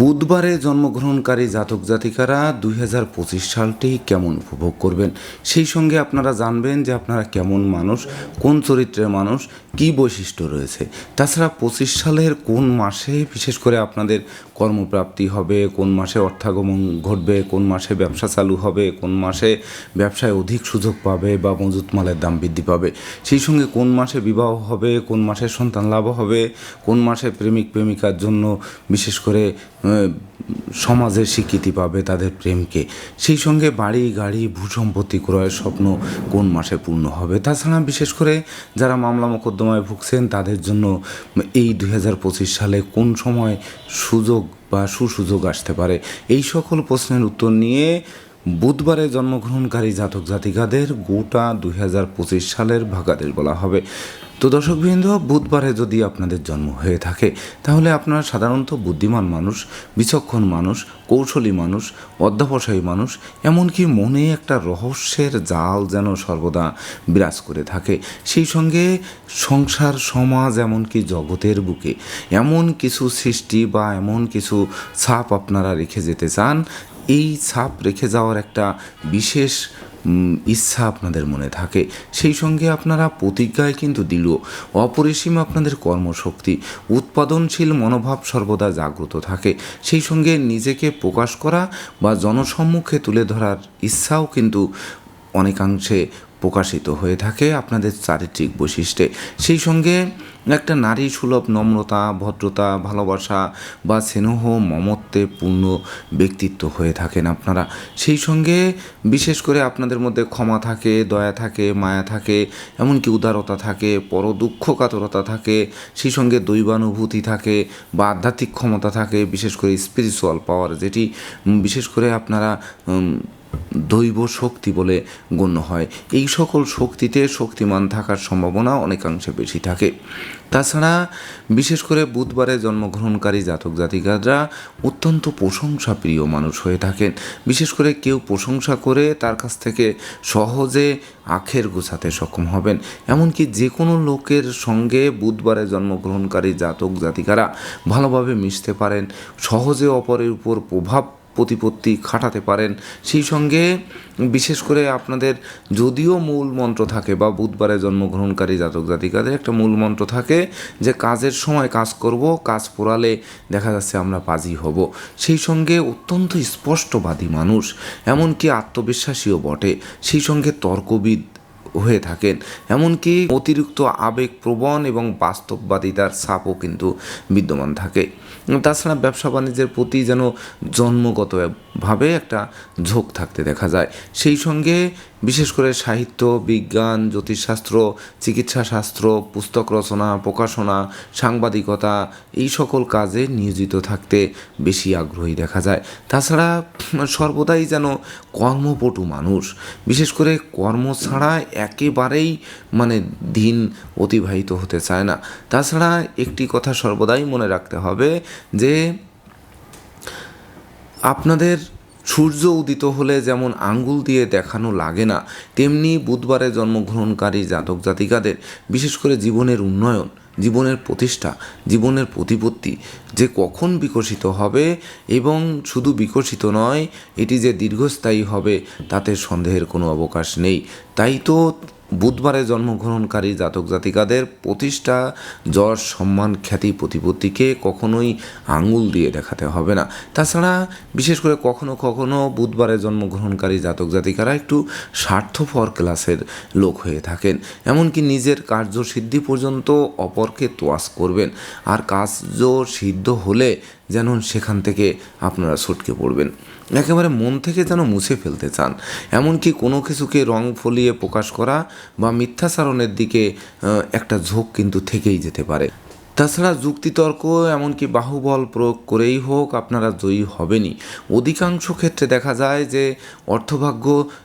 বুধবারে জন্মগ্রহণকারী জাতক জাতিকারা দুই হাজার পঁচিশ সালটি কেমন উপভোগ করবেন? সেই সঙ্গে আপনারা জানবেন যে আপনারা কেমন মানুষ, কোন চরিত্রের মানুষ, কী বৈশিষ্ট্য রয়েছে। তাছাড়া পঁচিশ সালের কোন মাসে বিশেষ করে আপনাদের কর্মপ্রাপ্তি হবে, কোন মাসে অর্থাগমন ঘটবে, কোন মাসে ব্যবসা চালু হবে, কোন মাসে ব্যবসায় অধিক সুযোগ পাবে বা মজুত মালের দাম বৃদ্ধি পাবে, সেই সঙ্গে কোন মাসে বিবাহ হবে, কোন মাসে সন্তান লাভ হবে, কোন মাসে প্রেমিক প্রেমিকার জন্য বিশেষ করে সমাজের স্বীকৃতি পাবে তাদের প্রেমকে। সেই সঙ্গে বাড়ি, গাড়ি, ভূসম্পত্তি ক্রয়ের স্বপ্ন কোন মাসে পূর্ণ হবে? তাছাড়া বিশেষ করে যারা মামলা মোকদ্দমায় ভুগছেন, তাদের জন্য এই দু হাজার পঁচিশ সালে কোন সময় সুযোগ বা সুসুযোগ আসতে পারে? এই সকল প্রশ্নের উত্তর নিয়ে বুধবারে জন্মগ্রহণকারী জাতক জাতিকাদের গোটা দুই হাজার পঁচিশ সালের ভাগাদের বলা হবে। তো দর্শকবৃন্দ, বুধবারে যদি আপনাদের জন্ম হয়ে থাকে, তাহলে আপনারা সাধারণত বুদ্ধিমান মানুষ, বিচক্ষণ মানুষ, কৌশলী মানুষ, অধ্যাবসায়ী মানুষ, এমনকি মনে একটা রহস্যের জাল যেন সর্বদা বিরাজ করে থাকে। সেই সঙ্গে সংসার, সমাজ, এমনকি জগতের বুকে এমন কিছু সৃষ্টি বা এমন কিছু ছাপ আপনারা রেখে যেতে চান এই ছাপ রেখে যাওয়ার একটা বিশেষ ইচ্ছা আপনাদের মনে থাকে। সেই সঙ্গে আপনারা প্রতিজ্ঞায় কিন্তু দিল। অপরিসীম আপনাদের কর্মশক্তি, উৎপাদনশীল মনোভাব সর্বদা জাগ্রত থাকে। সেই সঙ্গে নিজেকে প্রকাশ করা বা জনসম্মুখে তুলে ধরার ইচ্ছাও কিন্তু অনেকাংশে প্রকাশিত হয়ে থাকে আপনাদের চারিত্রিক বৈশিষ্ট্যে। সেই সঙ্গে একটা নারী সুলভ নম্রতা, ভদ্রতা, ভালোবাসা বা স্নেহ, মমত্বে পূর্ণ ব্যক্তিত্ব হয়ে থাকেন আপনারা। সেই সঙ্গে বিশেষ করে আপনাদের মধ্যে ক্ষমা থাকে, দয়া থাকে, মায়া থাকে, এমনকি উদারতা থাকে পর দুঃখ কাতরতা থাকে, সেই সঙ্গে দৈবানুভূতি থাকে বা আধ্যাত্মিক ক্ষমতা থাকে, বিশেষ করে স্পিরিচুয়াল পাওয়ার যেটি বিশেষ করে আপনারা দৈব শক্তি বলে গণ্য হয়। এই সকল শক্তিতে শক্তিমান থাকার সম্ভাবনা অনেকাংশে বেশি থাকে। তাছাড়া, বিশেষ করে বুধবারে জন্মগ্রহণকারী জাতক জাতিকারা অত্যন্ত প্রশংসা প্রিয় মানুষ হয়ে থাকেন। বিশেষ করে কেউ প্রশংসা করে তার কাছ থেকে সহজে আখের গোছাতে সক্ষম হবেন। এমনকি যে কোনো লোকের সঙ্গে বুধবারে জন্মগ্রহণকারী জাতক জাতিকারা ভালোভাবে মিশতে পারেন। সহজে অপরের উপর প্রভাব প্রতিপত্তি খাটাতে পারেন। সেই সঙ্গে বিশেষ করে আপনাদের যদিও মূল মন্ত্র থাকে বা বুধবারে জন্মগ্রহণকারী জাতক জাতিকাদের একটা মূল মন্ত্র থাকে যে কাজের সময় কাজ করব, কাজ পোড়ালে দেখা যাচ্ছে আমরা পাজি হব। সেই সঙ্গে অত্যন্ত স্পষ্টবাদী মানুষ, এমনকি আত্মবিশ্বাসীও বটে। সেই সঙ্গে তর্কবিদ হয়ে থাকেন। এমনকি অতিরিক্ত আবেগপ্রবণ এবং বাস্তববাদিতার ছাপও কিন্তু বিদ্যমান থাকে। তাছাড়া ব্যবসা বাণিজ্যের প্রতি যেন জন্মগতভাবে একটা ঝোঁক থাকতে দেখা যায়। সেই সঙ্গে বিশেষ করে সাহিত্য, বিজ্ঞান, জ্যোতিষশাস্ত্র চিকিৎসা শাস্ত্র পুস্তক রচনা, প্রকাশনা, সাংবাদিকতা এই সকল কাজে নিয়োজিত থাকতে বেশি আগ্রহী দেখা যায়। তাছাড়া সর্বদাই যেন কর্মপটু মানুষ। বিশেষ করে কর্ম ছাড়া একেবারেই মানে দিন অতিবাহিত হতে চায় না। তাছাড়া একটি কথা সর্বদাই মনে রাখতে হবে যে আপনাদের সূর্য উদিত হলে যেমন আঙ্গুল দিয়ে দেখানো লাগে না, তেমনি বুধবারে জন্মগ্রহণকারী জাতক জাতিকাদের, বিশেষ করে জীবনের উন্নয়ন, জীবনের প্রতিষ্ঠা, জীবনের প্রতিপত্তি যে কখন বিকশিত হবে এবং শুধু বিকশিত নয়, এটি যে দীর্ঘস্থায়ী হবে, তাতে সন্দেহের কোনো অবকাশ নেই। তাই তো বুধবারে জন্মগ্রহণকারী জাতক জাতিকাদের প্রতিষ্ঠা যশ সম্মান খ্যাতি প্রতিপত্তিকে কখনোই আঙুল দিয়ে দেখাতে হবে না। তাছাড়া বিশেষ করে কখনো কখনো বুধবারে জন্মগ্রহণকারী জাতক জাতিকারা একটু স্বার্থপর ক্লাসের লোক হয়ে থাকেন। এমনকি নিজের কার্যসিদ্ধি পর্যন্ত অপরকে তোয়াস করবেন। আর কার্য সিদ্ধ হলে যেন সেখান থেকে আপনারা ছটকে পড়বেন। একেবারে মন থেকে যেন মুছে ফেলতে চান। এমনকি কোনো কিছুকে রং ফলিয়ে প্রকাশ করা বা মিথ্যাচারণের দিকে একটা ঝোঁক কিন্তু থেকেই যেতে পারে। তাছাড়া যুক্তিতর্ক এমনকি বাহুবল প্রয়োগ করেই হোক আপনারা জয়ী হবেনই। অধিকাংশ ক্ষেত্রে দেখা যায় যে অর্থভাগ্য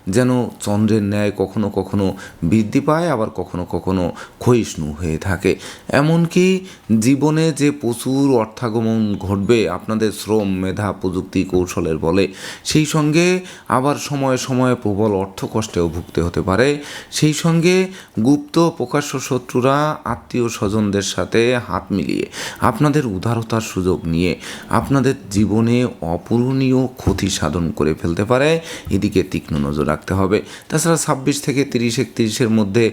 যেন চন্দ্রের ন্যায় কখনো কখনো বৃদ্ধি পায়, আবার কখনো কখনো ক্ষয়িষ্ণু হয়ে থাকে। এমনকি জীবনে যে প্রচুর অর্থাগমন ঘটবে আপনাদের শ্রম, মেধা, প্রযুক্তি, কৌশলের বলে, সেই সঙ্গে আবার সময়ে সময়ে প্রবল অর্থ কষ্টেও ভুগতে হতে পারে। সেই সঙ্গে গুপ্ত প্রকাশ্য শত্রুরা, আত্মীয় স্বজনদের সাথে হাত মিলিয়ে আপনাদের উদারতার সুযোগ নিয়ে আপনাদের জীবনে অপূরণীয় ক্ষতি সাধন করে ফেলতে পারে। এদিকে তীক্ষ্ণ নজর রাখতে হবে। তাছাড়া ছাব্বিশ থেকে তিরিশ একত্রিশের মধ্যে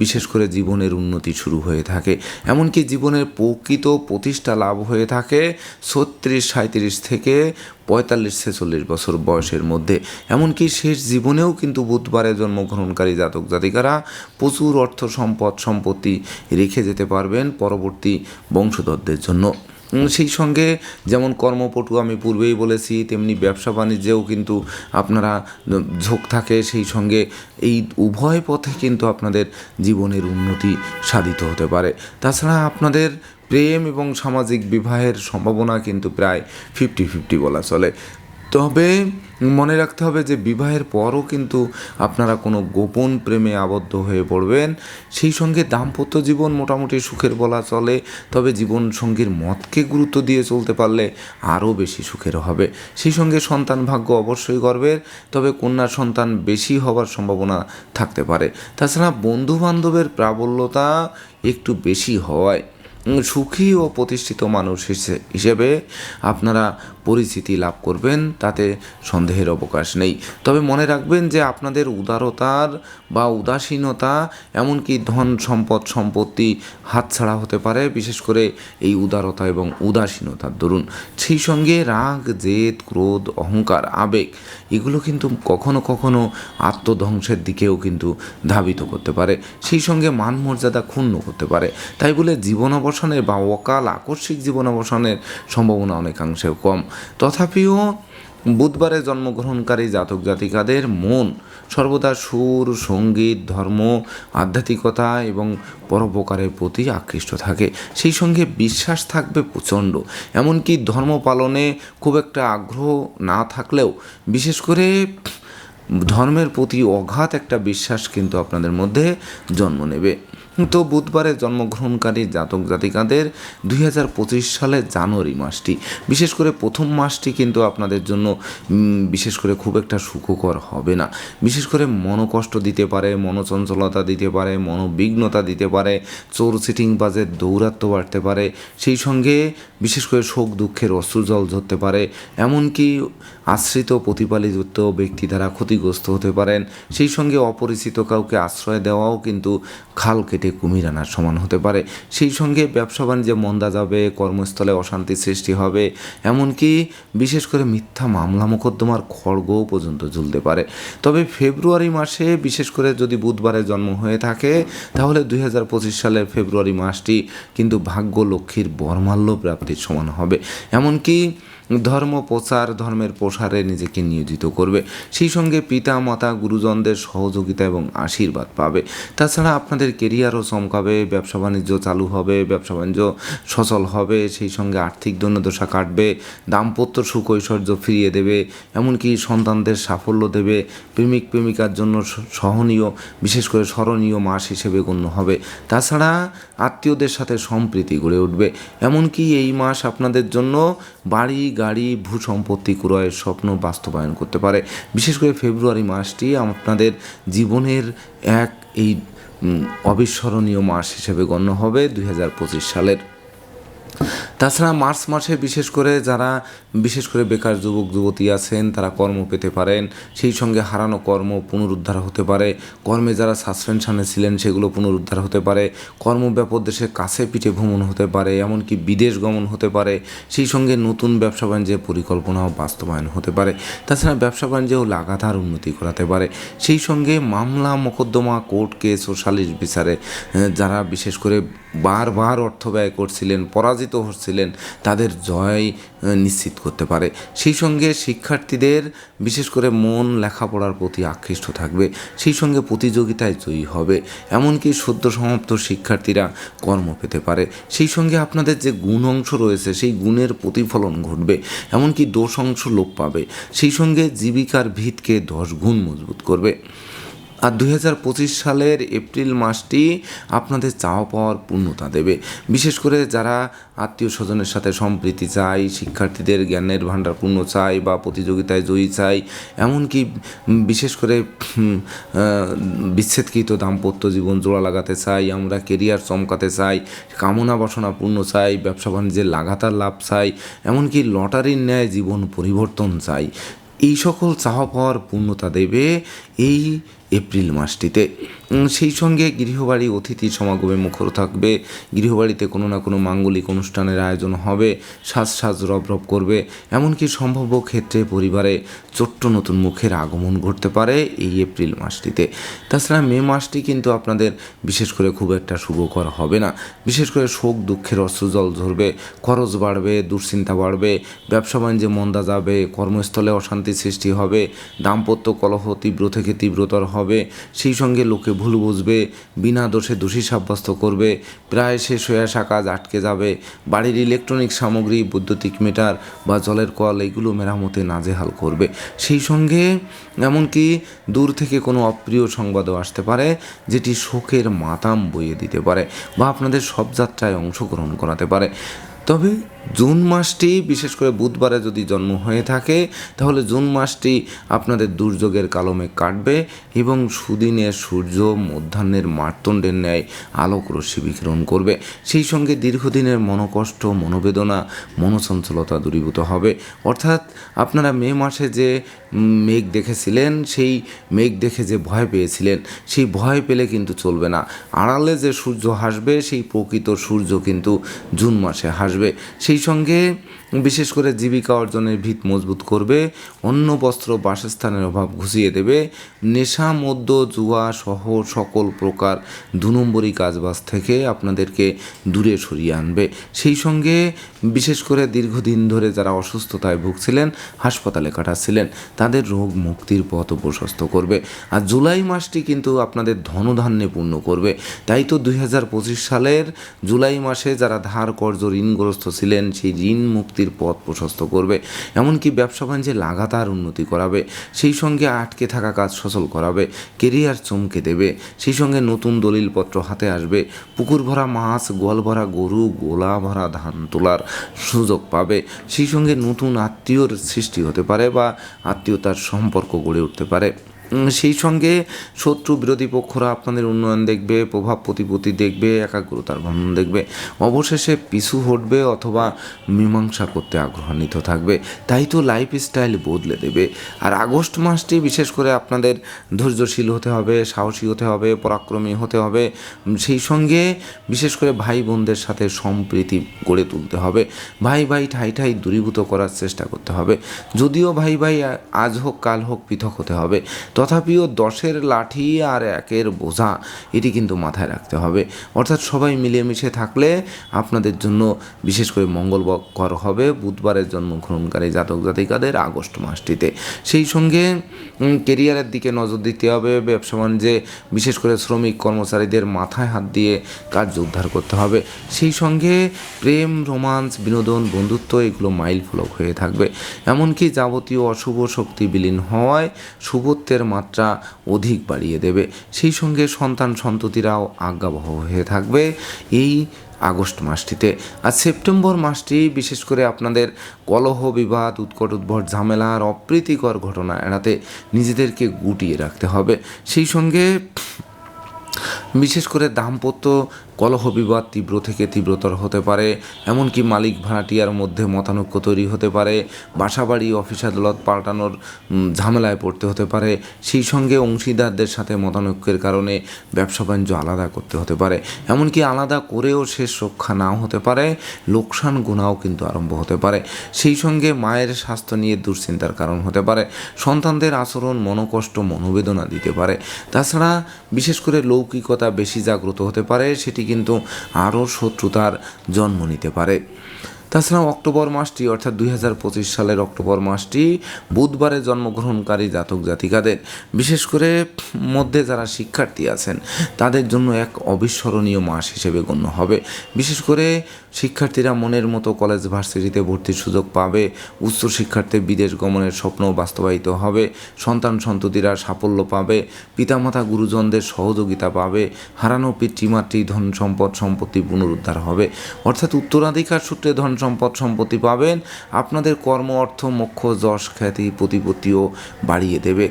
বিশেষ করে জীবনের উন্নতি শুরু হয়ে থাকে। এমনকি জীবনের প্রকৃত প্রতিষ্ঠা লাভ হয়ে থাকে ছত্রিশ সাঁত্রিশ থেকে পঁয়তাল্লিশ ছেচল্লিশ বছর বয়সের মধ্যে। এমনকি শেষ জীবনেও কিন্তু বুধবারে জন্মগ্রহণকারী জাতক জাতিকারা প্রচুর অর্থ সম্পদ সম্পত্তি রেখে যেতে পারবেন পরবর্তী বংশধরদের জন্য। সেই সঙ্গে যেমন কর্মপটু আমি পূর্বেই বলেছি, তেমনি ব্যবসা বাণিজ্যেও কিন্তু আপনারা ঝোঁক থাকে। সেই সঙ্গে এই উভয় পথে কিন্তু আপনাদের জীবনের উন্নতি সাধিত হতে পারে। তাছাড়া আপনাদের প্রেম এবং সামাজিক বিবাহের সম্ভাবনা কিন্তু প্রায় ফিফটি ফিফটি বলা চলে। তবে মনে রাখতে হবে যে বিবাহের পরও কিন্তু আপনারা কোনো গোপন প্রেমে আবদ্ধ হয়ে পড়বেন। সেই সঙ্গে দাম্পত্য জীবন মোটামুটি সুখের বলা চলে। তবে জীবন সঙ্গীর মতকে গুরুত্ব দিয়ে চলতে পারলে আরও বেশি সুখের হবে। সেই সঙ্গে সন্তান ভাগ্য অবশ্যই গর্বের। তবে কন্যার সন্তান বেশি হবার সম্ভাবনা থাকতে পারে। তাছাড়া বন্ধু বান্ধবের প্রাবল্যতা একটু বেশি হওয়ায় সুখী ও প্রতিষ্ঠিত মানুষ হিসে- হিসেবে আপনারা পরিচিতি লাভ করবেন, তাতে সন্দেহের অবকাশ নেই। তবে মনে রাখবেন যে আপনাদের উদারতার বা উদাসীনতা, এমনকি ধন সম্পদ, সম্পত্তি হাতছাড়া হতে পারে, বিশেষ করে এই উদারতা এবং উদাসীনতার দরুন সেই সঙ্গে রাগ, জেদ, ক্রোধ, অহংকার, আবেগ, এগুলো কিন্তু কখনো কখনো আত্মধ্বংসের দিকেও কিন্তু ধাবিত করতে পারে। সেই সঙ্গে মান মর্যাদা ক্ষুণ্ণ করতে পারে। তাই বলে জীবন অবসানের বা অকাল আকস্মিক জীবন অবসানের সম্ভাবনা অনেকাংশে কম। তথাপিও বুধবারে জন্মগ্রহণকারী জাতক জাতিকাদের মন সর্বদা সুর, সংগীত, ধর্ম, আধ্যাত্মিকতা এবং পরোপকারের প্রতি আকৃষ্ট থাকে। সেই সঙ্গে বিশ্বাস থাকবে প্রচণ্ড। এমনকি ধর্ম পালনে খুব একটা আগ্রহ না থাকলেও বিশেষ করে ধর্মের প্রতি অগাধ একটা বিশ্বাস কিন্তু আপনাদের মধ্যে জন্ম নেবে। তো বুধবারে জন্মগ্রহণকারী জাতক জাতিকাদের দুই সালের জানুয়ারি মাসটি। বিশেষ করে প্রথম মাসটি কিন্তু আপনাদের জন্য বিশেষ করে খুব একটা সুখকর হবে না। বিশেষ করে মনোকষ্ট দিতে পারে, মনোচঞ্চলতা দিতে পারে, মনোবিঘ্নতা দিতে পারে, চোর সিটিং বাজের দৌরাত্ম্য বাড়তে পারে, সেই সঙ্গে বিশেষ করে শোক দুঃখের অশ্রুজল ঝরতে পারে, এমনকি আশ্রিত প্রতিপালিত ব্যক্তি দ্বারা ক্ষতিগ্রস্ত হতে পারেন। সেই সঙ্গে অপরিচিত কাউকে আশ্রয় দেওয়াও কিন্তু খাল কেটে কুমির আনার সমান হতে পারে। সেই সঙ্গে ব্যবসা বাণিজ্যে মন্দা যাবে, কর্মস্থলে অশান্তি সৃষ্টি হবে। এমনকি বিশেষ করে মিথ্যা মামলা, মোকদ্দমার খড়গও পর্যন্ত ঝুলতে পারে। তবে ফেব্রুয়ারি মাসে বিশেষ করে যদি বুধবারে জন্ম হয়ে থাকে, তাহলে দুই হাজার পঁচিশ সালের ফেব্রুয়ারি মাসটি কিন্তু ভাগ্য লক্ষ্মীর বর্মাল্য প্রাপ্তির সমান হবে। এমনকি ধর্ম প্রচার, ধর্মের প্রসারে নিজেকে নিয়োজিত করবে। সেই সঙ্গে পিতা, মাতা, গুরুজনদের সহযোগিতা এবং আশীর্বাদ পাবে। তাছাড়া আপনাদের কেরিয়ারও চমকাবে, ব্যবসা বাণিজ্য চালু হবে, ব্যবসা বাণিজ্য সচল হবে, সেই সঙ্গে আর্থিক দৈন্যদশা কাটবে, দাম্পত্য সুখ ঐশ্বর্য ফিরিয়ে দেবে, এমনকি সন্তানদের সাফল্য দেবে, প্রেমিক প্রেমিকার জন্য সহনীয়, বিশেষ করে স্মরণীয় মাস হিসেবে গণ্য হবে। তাছাড়া আত্মীয়দের সাথে সম্প্রীতি গড়ে উঠবে। এমনকি এই মাস আপনাদের জন্য বাড়ি, গাড়ি ভূ সম্পত্তি ক্রয়ের স্বপ্ন বাস্তবায়ন করতে পারে। বিশেষ করে ফেব্রুয়ারি মাসটি আপনাদের জীবনের এক এই অবিস্মরণীয় মাস হিসেবে গণ্য হবে দু হাজার পঁচিশ সালের। তাছাড়া মার্চ মাসে বিশেষ করে যারা, বিশেষ করে বেকার যুবক, যুবতী আছেন, তারা কর্ম পেতে পারেন। সেই সঙ্গে হারানো কর্ম পুনরুদ্ধার হতে পারে। কর্মে যারা সাসপেনশনে ছিলেন, সেগুলো পুনরুদ্ধার হতে পারে। কর্মব্যাপক দেশে কাছে পিঠে ভ্রমণ হতে পারে, এমনকি বিদেশ গমন হতে পারে। সেই সঙ্গে নতুন ব্যবসা বাণিজ্যের পরিকল্পনাও বাস্তবায়ন হতে পারে। তাছাড়া ব্যবসা বাণিজ্যেও লাগাতার উন্নতি করাতে পারে। সেই সঙ্গে মামলা, মোকদ্দমা, কোর্ট কেস ও সালিশ বিচারে যারা বিশেষ করে বারবার অর্থ ব্যয় করছিলেন, পরাজিত হচ্ছিলেন, তাদের জয় নিশ্চিত করতে পারে। সেই সঙ্গে শিক্ষার্থীদের বিশেষ করে মন লেখাপড়ার প্রতি আকৃষ্ট থাকবে। সেই সঙ্গে প্রতিযোগিতায় জয়ী হবে। এমনকি সদ্য সমাপ্ত শিক্ষার্থীরা কর্ম পেতে পারে। সেই সঙ্গে আপনাদের যে গুণ অংশ রয়েছে, সেই গুণের প্রতিফলন ঘটবে। এমনকি দোষ অংশ লোপ পাবে। সেই সঙ্গে জীবিকার ভিতকে দশ গুণ মজবুত করবে। আর দুই হাজার পঁচিশ সালের এপ্রিল মাসটি আপনাদের চাওয়া পাওয়ার পূর্ণতা দেবে। বিশেষ করে যারা আত্মীয় স্বজনের সাথে সম্প্রীতি চাই শিক্ষার্থীদের জ্ঞানের ভাণ্ডার পূর্ণ চাই বা প্রতিযোগিতায় জয়ী চাই এমনকি বিশেষ করে বিচ্ছেদকৃত দাম্পত্য জীবন জোড়া লাগাতে চাই আমরা কেরিয়ার চমকাতে চাই, কামনা বাসনা পূর্ণ চাই, ব্যবসা বাণিজ্যের লাগাতার লাভ চাই, এমনকি লটারির ন্যায় জীবন পরিবর্তন চাই। এই সকল চাওয়া পাওয়ার পূর্ণতা দেবে এই এপ্রিল মাসটিতে। সেই সঙ্গে গৃহবাড়ি অতিথি সমাগমে মুখর থাকবে। গৃহবাড়িতে কোনো না কোনো মাঙ্গলিক অনুষ্ঠানের আয়োজন হবে। সাজ সাজ রব রব করবে। এমনকি সম্ভাব্য ক্ষেত্রে পরিবারে ছোট্ট নতুন মুখের আগমন ঘটতে পারে এই এপ্রিল মাসটিতে। তাছাড়া মে মাসটি কিন্তু আপনাদের বিশেষ করে খুব একটা শুভকর হবে না। বিশেষ করে শোক, দুঃখের অশ্রুজল ঝরবে, খরচ বাড়বে, দুশ্চিন্তা বাড়বে, ব্যবসা বাণিজ্যে মন্দা যাবে, কর্মস্থলে অশান্তি সৃষ্টি হবে, দাম্পত্য কলহ তীব্র থেকে তীব্রতর হবে। সেই সঙ্গে লোকে ভুল বুঝবে, বিনা দোষে দোষী সাব্যস্ত করবে। প্রায় শেষ হয়ে আসা কাজ আটকে যাবে। বাড়ির ইলেকট্রনিক সামগ্রী, বৈদ্যুতিক মিটার বা জলের কল, এগুলো মেরামতে নাজেহাল করবে। সেই সঙ্গে এমনকি দূর থেকে কোনো অপ্রিয় সংবাদও আসতে পারে, যেটি শোকের মাতাম বইয়ে দিতে পারে বা আপনাদের সব যাত্রায় অংশগ্রহণ করাতে পারে। তবে জুন মাসটি, বিশেষ করে বুধবারে যদি জন্ম হয়ে থাকে, তাহলে জুন মাসটি আপনাদের দুর্যোগের কালমে কাটবে এবং সুদিনে সূর্য মধ্যাহ্নের মার্তণ্ডের ন্যায় আলোক রশ্মি বিকিরণ করবে। সেই সঙ্গে দীর্ঘদিনের মনোকষ্ট, মনোবেদনা, মনোচঞ্চলতা দূরীভূত হবে। অর্থাৎ আপনারা মে মাসে যে মেঘ দেখেছিলেন, সেই মেঘ দেখে যে ভয় পেয়েছিলেন, সেই ভয় পেলে কিন্তু চলবে না। আড়ালে যে সূর্য হাসবে, সেই প্রকৃত সূর্য কিন্তু জুন মাসে হাসবে। সেই সঙ্গে বিশেষ করে জীবিকা অর্জনের ভিত মজবুত করবে, অন্য বস্ত্র বাসস্থানের অভাব ঘুষিয়ে দেবে, নেশা, মদ্য, জুয়া সহ সকল প্রকার দু নম্বরই কাজবাজ থেকে আপনাদেরকে দূরে সরিয়ে আনবে। সেই সঙ্গে বিশেষ করে দীর্ঘদিন ধরে যারা অসুস্থতায় ভুগছিলেন, হাসপাতালে কাটাচ্ছিলেন, তাদের রোগ মুক্তির পথ প্রশস্ত করবে। আর জুলাই মাসটি কিন্তু আপনাদের ধনধান্যে পূর্ণ করবে। তাই তো দুই হাজার পঁচিশ সালের জুলাই মাসে যারা ধার কর্জ ঋণগ্রস্ত ছিলেন, সেই ঋণ মুক্তির পথ প্রশস্ত করবে। এমনকি ব্যবসা বাণিজ্যে লাগাতার উন্নতি করাবে। সেই সঙ্গে আটকে থাকা কাজ সচল করাবে। কেরিয়ার চমকে দেবে। সেই সঙ্গে নতুন দলিলপত্র হাতে আসবে। পুকুর ভরা মাছ, গোয়াল ভরা গরু, গোলা ভরা ধান তোলার সুযোগ পাবে। সেই সঙ্গে নতুন আত্মীয়র সৃষ্টি হতে পারে বা আত্মীয়তার সম্পর্ক গড়ে উঠতে পারে। সেই সঙ্গে শত্রু বিরোধী পক্ষরা আপনাদের উন্নয়ন দেখবে, প্রভাব প্রতিপত্তি দেখবে, একাগ্রতার ভ্রমণ দেখবে। অবশেষে পিছু হটবে অথবা মীমাংসা করতে আগ্রহান্বিত থাকবে। তাই তো লাইফ স্টাইল বদলে দেবে। আর আগস্ট মাসটি বিশেষ করে আপনাদের ধৈর্যশীল হতে হবে, সাহসী হতে হবে, পরাক্রমী হতে হবে। সেই সঙ্গে বিশেষ করে ভাই বোনদের সাথে সম্প্রীতি গড়ে তুলতে হবে। ভাই ভাই, ঠাই ঠাই দূরীভূত করার চেষ্টা করতে হবে। যদিও ভাই ভাই আজ হোক, কাল হোক, পৃথক হতে হবে। তথাপিও দশের লাঠি আর একের বোঝা এটি কিন্তু মাথায় রাখতে হবে। অর্থাৎ সবাই মিলেমিশে থাকলে আপনাদের জন্য বিশেষ করে মঙ্গলকর হবে বুধবারের জন্মগ্রহণকারী জাতক জাতিকাদের আগস্ট মাসটিতে। সেই সঙ্গে কেরিয়ারের দিকে নজর দিতে হবে, ব্যবসা বাণিজ্যে বিশেষ করে শ্রমিক কর্মচারীদের মাথায় হাত দিয়ে কার্য উদ্ধার করতে হবে। সেই সঙ্গে প্রেম, রোমান্স, বিনোদন, বন্ধুত্ব এগুলো মাইল ফলক হয়ে থাকবে। এমনকি যাবতীয় অশুভ শক্তি বিলীন হওয়ায় শুভত্বের মাত্রা অধিক বাড়িয়ে দেবে। সেই সঙ্গে সন্তান সন্ততিরাও আজ্ঞাবহ হয়ে থাকবে এই আগস্ট মাসটিতে। আর সেপ্টেম্বর মাসটি বিশেষ করে আপনাদের কলহ বিবাদ, উৎকট উদ্ভট ঝামেলা আর অপ্রীতিকর ঘটনা এড়াতে নিজেদেরকে গুটিয়ে রাখতে হবে। সেই সঙ্গে বিশেষ করে দাম্পত্য কলহ বিবাদ তীব্র থেকে তীব্রতর হতে পারে, এমনকি মালিক ভাড়াটিয়ার মধ্যে মতানৈক্য তৈরি হতে পারে, বাসাবাড়ি অফিস আদালত পাল্টানোর ঝামেলায় পড়তে হতে পারে, সেই সঙ্গে অংশীদারদের সাথে মতানৈক্যের কারণে ব্যবসা বাণিজ্য আলাদা করতে হতে পারে, এমনকি আলাদা করেও শেষ রক্ষা নাও হতে পারে, লোকসান গুণাও কিন্তু আরম্ভ হতে পারে, সেই সঙ্গে মায়ের স্বাস্থ্য নিয়ে দুশ্চিন্তার কারণ হতে পারে, সন্তানদের আচরণ, মনোকষ্ট, মনোবেদনা দিতে পারে। তাছাড়া বিশেষ করে লৌকিকতা বেশি জাগ্রত হতে পারে সেটি কিন্তু আরও শত্রুতার জন্ম নিতে পারে। তাছাড়া অক্টোবর মাসটি, অর্থাৎ দুই হাজার পঁচিশ সালের অক্টোবর মাসটি বুধবারে জন্মগ্রহণকারী জাতক জাতিকাদের, বিশেষ করে মধ্যে যারা শিক্ষার্থী আছেন, তাদের জন্য এক অবিস্মরণীয় মাস হিসেবে গণ্য হবে। বিশেষ করে শিক্ষার্থীরা মনের মতো কলেজ ভার্সিটিতে ভর্তির সুযোগ পাবে, উচ্চ উচ্চশিক্ষার্থে বিদেশ গমনের স্বপ্ন বাস্তবায়িত হবে, সন্তান সন্ততিরা সাফল্য পাবে, পিতামাতা গুরুজনদের সহযোগিতা পাবে, হারানো পিতৃমাতৃ ধন সম্পদ সম্পত্তি পুনরুদ্ধার হবে। অর্থাৎ উত্তরাধিকার সূত্রে ধন সম্পদ সম্পত্তি পাবেন। আপনাদের কর্ম, অর্থ, মোক্ষ, যশ, খ্যাতি, প্রতিপত্তিও বাড়িয়ে দেবে।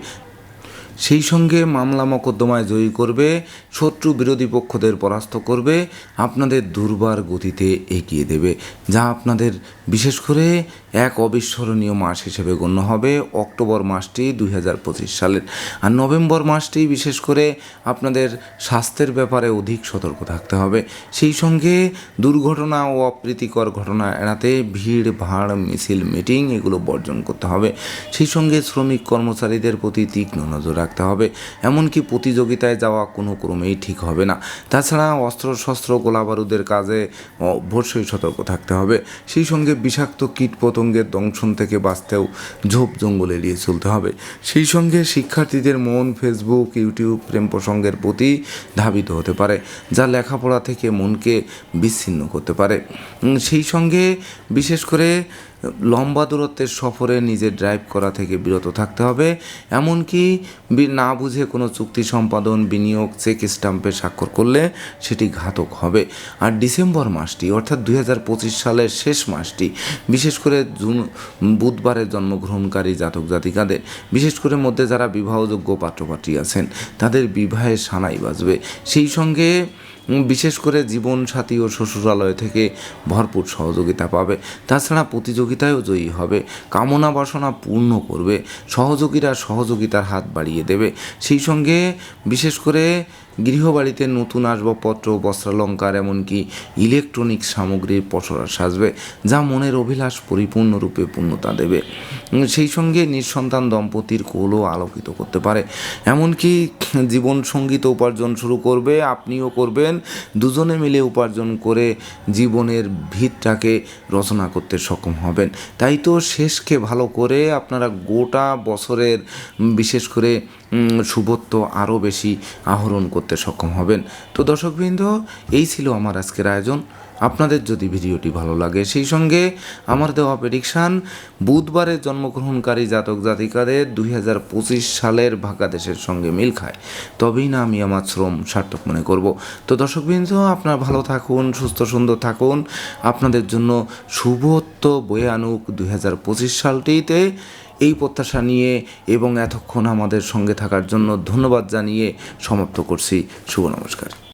সেই সঙ্গে মামলা মকদ্দমায় জয়ী করবে, শত্রু বিরোধী পক্ষদের পরাস্ত করবে, আপনাদের দুর্বার গতিতে এগিয়ে দেবে। যা আপনাদের, বিশেষ করে এক অবিস্মরণীয় মাস হিসেবে গণ্য হবে অক্টোবর মাসটি দুই হাজার পঁচিশ সালের। আর নভেম্বর মাসটি বিশেষ করে আপনাদের স্বাস্থ্যের ব্যাপারে অধিক সতর্ক থাকতে হবে। সেই সঙ্গে দুর্ঘটনা ও অপ্রীতিকর ঘটনা এড়াতে ভিড়, ভাড়, মিছিল, মিটিং এগুলো বর্জন করতে হবে। সেই সঙ্গে শ্রমিক কর্মচারীদের প্রতি তীক্ষ্ণ নজর রাখতে হবে। এমনকি প্রতিযোগিতায় যাওয়া কোনো ক্রমেই ঠিক হবে না। তাছাড়া অস্ত্র, শস্ত্র, গোলাবারুদের কাজে অবশ্যই সতর্ক থাকতে হবে। সেই সঙ্গে বিষাক্ত কীট পতঙ্গের দংশন থেকে বাঁচতেও ঝোপ জঙ্গল এড়িয়ে চলতে হবে। সেই সঙ্গে শিক্ষার্থীদের মন ফেসবুক ইউটিউব প্রেম প্রসঙ্গের প্রতি ধাবিত হতে পারে, যা লেখাপড়া থেকে মনকে বিচ্ছিন্ন করতে পারে। সেই সঙ্গে বিশেষ করে লম্বা দূরত্বের সফরে নিজে ড্রাইভ করা থেকে বিরত থাকতে হবে। এমনকি না বুঝে কোনো চুক্তি সম্পাদন, বিনিয়োগ, চেক স্টাম্পে স্বাক্ষর করলে সেটি ঘাতক হবে। আর ডিসেম্বর মাসটি, অর্থাৎ দুই হাজার পঁচিশ সালের শেষ মাসটি, বিশেষ করে জুন, বুধবারের জন্মগ্রহণকারী জাতক জাতিকাদের, বিশেষ করে মধ্যে যারা বিবাহযোগ্য পাত্রপাত্রী আছেন, তাদের বিবাহের সানাই বাজবে। সেই সঙ্গে বিশেষ করে জীবন সাথী ও শ্বশুরালয় থেকে ভরপুর সহযোগিতা পাবে। তাছাড়া প্রতিযোগিতায়ও জয়ী হবে। কামনা বাসনা পূর্ণ করবে। সহযোগীরা সহযোগিতার হাত বাড়িয়ে দেবে। সেই সঙ্গে বিশেষ করে গৃহবাড়িতে নতুন আসবাবপত্র, বস্ত্রালঙ্কার, এমনকি ইলেকট্রনিক সামগ্রীর পসরা সাজবে, যা মনের অভিলাষ পরিপূর্ণরূপে পূর্ণতা দেবে। সেই সঙ্গে নিঃসন্তান দম্পতির কোলও আলোকিত করতে পারে। এমনকি জীবন সংগীত উপার্জন শুরু করবে, আপনিও করবেন। দুজনে মিলে উপার্জন করে জীবনের ভিতটাকে রচনা করতে সক্ষম হবেন। তাই তো শেষকে ভালো করে আপনারা গোটা বছরের বিশেষ করে শুভত্ব আরও বেশি আহরণ করতে সক্ষম হবেন। তো দর্শকবৃন্দ, এই ছিল আমার আজকের আয়োজন। আপনাদের যদি ভিডিওটি ভালো লাগে, সেই সঙ্গে আমার দেওয়া প্রেডিকশান বুধবারে জন্মগ্রহণকারী জাতক জাতিকাদের দুই হাজার পঁচিশ সালের ভাগাদেশের সঙ্গে মিল খায়। তবেই না আমি আমার শ্রম সার্থক মনে করব। তো দর্শকবৃন্দ, আপনার ভালো থাকুন, সুস্থ সুন্দর থাকুন। আপনাদের জন্য শুভত্ব বয়ে আনুক দুই হাজার পঁচিশ সালটিতে। এই প্রত্যাশা নিয়ে এবং এতক্ষণ আমাদের সঙ্গে থাকার জন্য ধন্যবাদ জানিয়ে সমাপ্ত করছি। শুভ নমস্কার।